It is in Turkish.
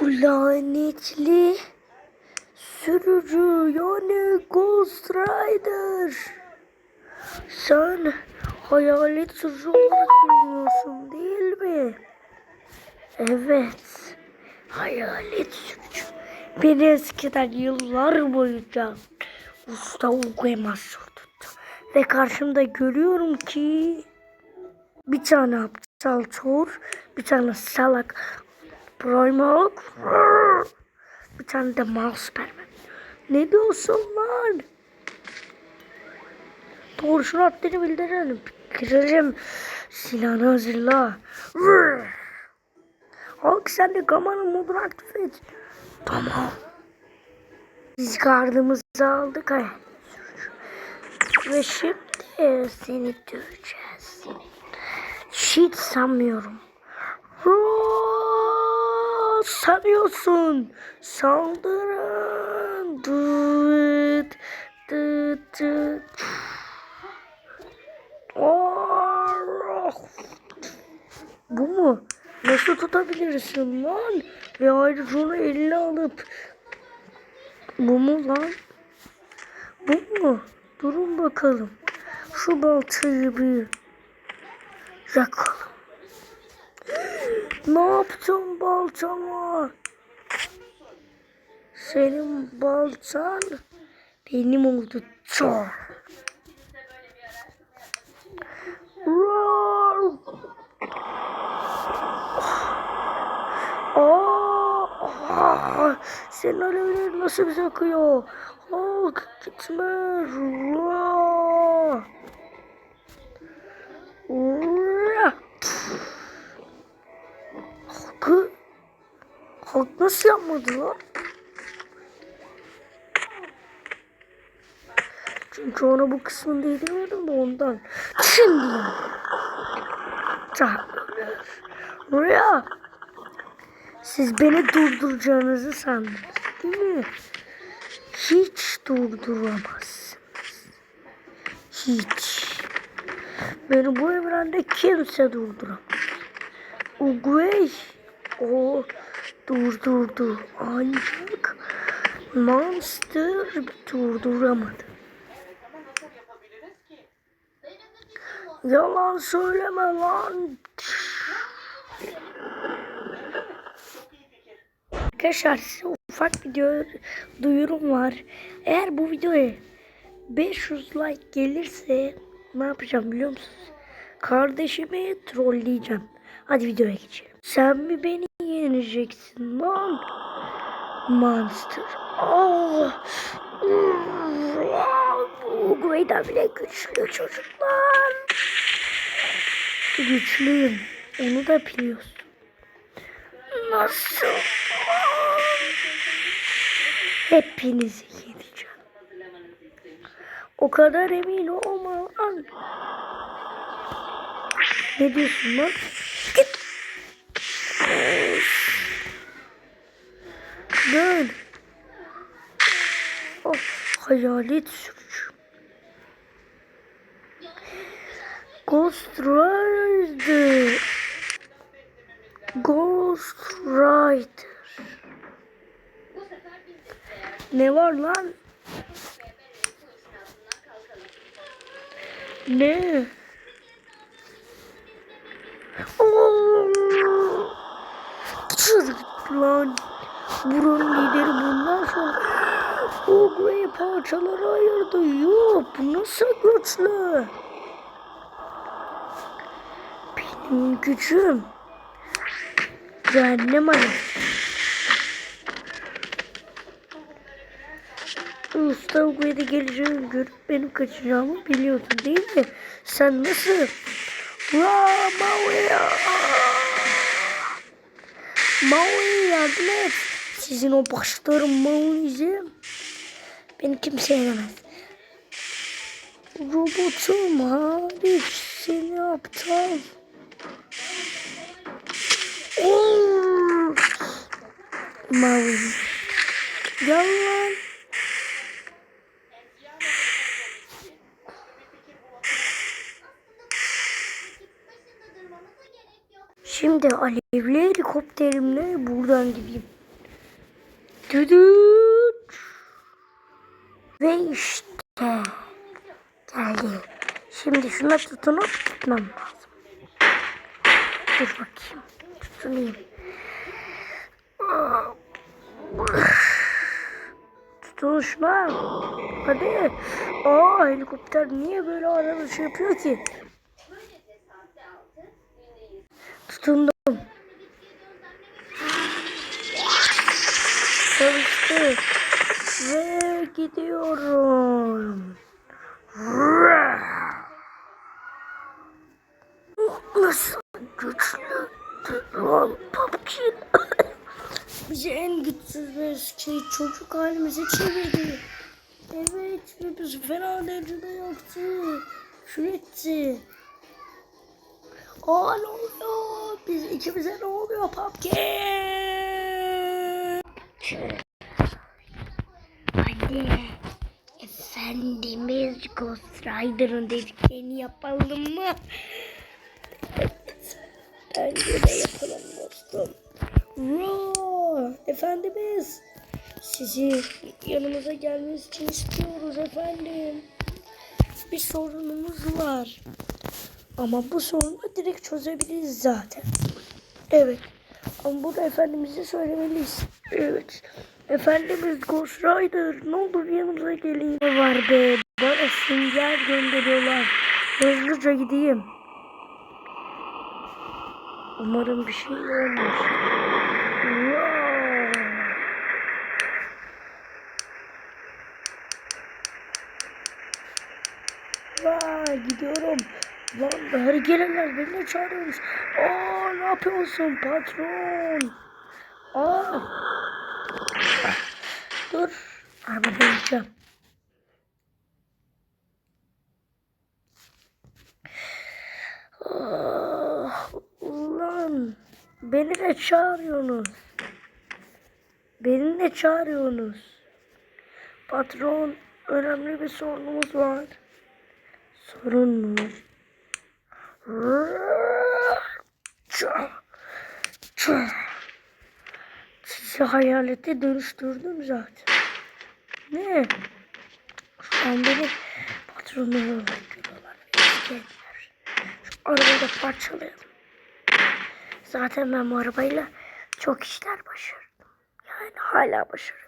Bu lanetli sürücü yani Ghost Rider. Sen hayalet sürücü olarak bilmiyorsun değil mi? Evet. Hayalet sürücü. Beni eskiden yıllar boyunca usta okuyamaz. Ve karşımda görüyorum ki bir tane aptal çor, bir tane salak Primark, bir tane de mouse Superman. Ne diyorsun lan? Doğrusunu attığını bildirelim. Girelim. Silahını hazırla. Hulk sen de Gama'nın modunu aktif et. Tamam. Biz gardımızı aldık ha. Ve şimdi seni döveceğiz. Hiç sanmıyorum. Sanıyorsun. Saldırın. Dıt, dıt, dıt. Aa, Bu mu? Nasıl tutabilirsin lan? Ve ayrıca onu eline alıp bu mu lan? Bu mu? Durun bakalım. Şu baltayı bir yakalım. Ne yaptın baltama? Senin baltan benim oldu. Çor. Roar. Aa, senin alevlerin nasıl bize akıyor? Hulk gitme. Roar. Hulk'ı Hulk nasıl yapmadı lan? Çünkü ona bu kısmını değdirmedim de ondan. Şimdi ya. Buraya. Siz beni durduracağınızı sandınız değil mi? Hiç durduramazsınız. Hiç. Beni bu evrende kimse durduramaz. Uguay o durdurdu ancak Monster durduramadı. Yalan söyleme lan. Arkadaşlar size ufak video duyurum var. Eğer bu videoya 500 like gelirse ne yapacağım biliyor musunuz? Kardeşimi trolleyeceğim. Hadi videoya geçelim. Sen mi beni yeneceksin lan? Monster. Oh. Bu Grey'den bile güçlü çocuklar. Güçlüyüm. Onu da biliyorsun. Nasıl? Hepinizi yeneceğim. O kadar emin olma lan. Ne diyorsun lan? Git. Dön. Oh, hayalet sürücü. Ghost Rider. Ghost Rider. Ne var lan? Ne? Buranın lideri bundan sonra o Grey parçalara ayırdı. Yok nasıl güçlü? Benim gücüm. Cehennem alev. Usta Uguay'da geleceğini görüp benim kaçacağımı biliyordun değil mi? Sen nasıl? Vaa Maui! Maui yardım et. Sizin o başlarım Maui'zi beni kimse yenemez. Robotum hariç seni aptal. Oo! Maui. Gel lan. Şimdi alevli helikopterimle buradan gideyim. Düdüt. Ve işte geldi. Şimdi şuna tutunup tutmam lazım. Dur bakayım. Tutunayım. Tutun şuna. Hadi. Aa helikopter niye böyle arada şey yapıyor ki? Tutundum. Çalıştı. Ve gidiyorum. Nasıl güçlü troll PUBG. Bizi en güçsüz ve eski çocuk halimize çevirdi. Evet ve bizi fena derecede yaktı. Şüretti. Aa ne oluyor? Biz ikimize ne oluyor PUBG? Hadi. Efendimiz Ghost Rider'ın dediklerini yapalım mı? Bence de yapalım dostum. Roar! Efendimiz. Sizi yanımıza gelmeniz için istiyoruz efendim. Bir sorunumuz var. Ama bu sorunu direkt çözebiliriz zaten. Evet. Ama bunu efendimize söylemeliyiz. Evet. Efendimiz Ghost Rider ne olur yanımıza gelin. Ne var be? Bana sinyal gönderiyorlar. Hızlıca gideyim. Umarım bir şey olmaz. Wow. Gidiyorum. Lan her gelenler beni çağırıyormuş. Aa ne yapıyorsun patron? Aa. Dur. Arabada yiyeceğim. Ah, ulan beni de çağırıyorsunuz. Beni de çağırıyorsunuz. Patron önemli bir sorunumuz var. Sorun mu? Ça, ça. Sizi hayalete dönüştürdüm zaten. Ne? Şu an beni patronum olarak görüyorlar. Şu arabayı da parçalayalım. Zaten ben bu arabayla çok işler başardım. Yani hala başarıyorum.